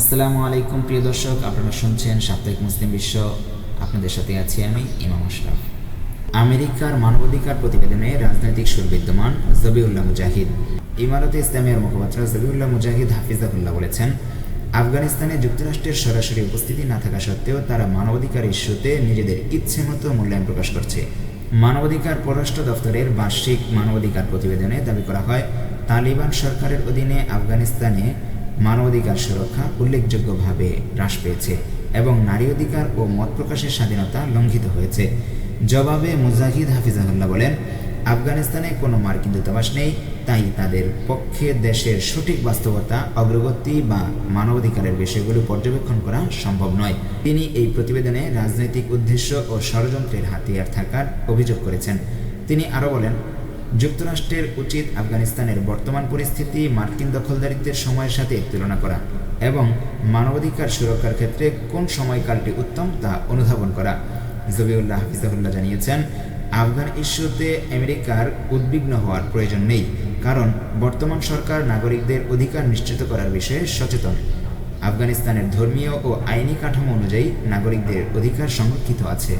আসসালামু আলাইকুম, প্রিয় দর্শক। আপনারা শুনছেন সাপ্তাহিক মুসলিম বিশ্ব। আপনাদের সাথে আছি আমি ইমাম আশরাফ। আমেরিকার মানবাধিকার প্রতিবেদনে রাজনৈতিক সুর বিদ্যমান জবিউল্লাহ মুজাহিদ। ইমারতে ইসলামের মুখপাত্র জবিউল্লাহ মুজাহিদ হাফিজ হাফিজাহুল্লাহ বলেছেন, আফগানিস্তানে যুক্তরাষ্ট্রের সরাসরি উপস্থিতি না থাকা সত্ত্বেও তারা মানবাধিকার ইস্যুতে নিজেদের ইচ্ছে মতো মূল্যায়ন প্রকাশ করছে। মানবাধিকার পররাষ্ট্র দফতরের বার্ষিক মানবাধিকার প্রতিবেদনে দাবি করা হয়, তালিবান সরকারের অধীনে আফগানিস্তানে মানবাধিকার সুরক্ষা উল্লেখযোগ্যভাবে হ্রাস পেয়েছে এবং নারী অধিকার ও মত প্রকাশের স্বাধীনতা লঙ্ঘিত হয়েছে। জবাবে মুজাহিদ হাফিজাহুল্লাহ বলেন, আফগানিস্তানে কোনো মার্কিন দূতাবাস নেই, তাই তাদের পক্ষে দেশের সঠিক বাস্তবতা, অগ্রগতি বা মানবাধিকারের বিষয়গুলো পর্যবেক্ষণ করা সম্ভব নয়। তিনি এই প্রতিবেদনে রাজনৈতিক উদ্দেশ্য ও ষড়যন্ত্রের হাতিয়ার থাকার অভিযোগ করেছেন। তিনি আরও বলেন যুক্তরাষ্ট্রের উচিত আফগানিস্তানের বর্তমান পরিস্থিতি মার্কিন দখলদারিত্বের সময়ের সাথে তুলনা করা এবং মানবাধিকার সুরক্ষার ক্ষেত্রে কোন সময়কালটি উত্তম তা অনুধাবন করা। জবিউল্লাহ হাফিজাহুল্লাহ জানিয়েছেন, আফগান ইস্যুতে আমেরিকার উদ্বিগ্ন হওয়ার প্রয়োজন নেই, কারণ বর্তমান সরকার নাগরিকদের অধিকার নিশ্চিত করার বিষয়ে সচেতন। আফগানিস্তানের ধর্মীয় ও আইনি কাঠামো অনুযায়ী নাগরিকদের অধিকার সংরক্ষিত আছে।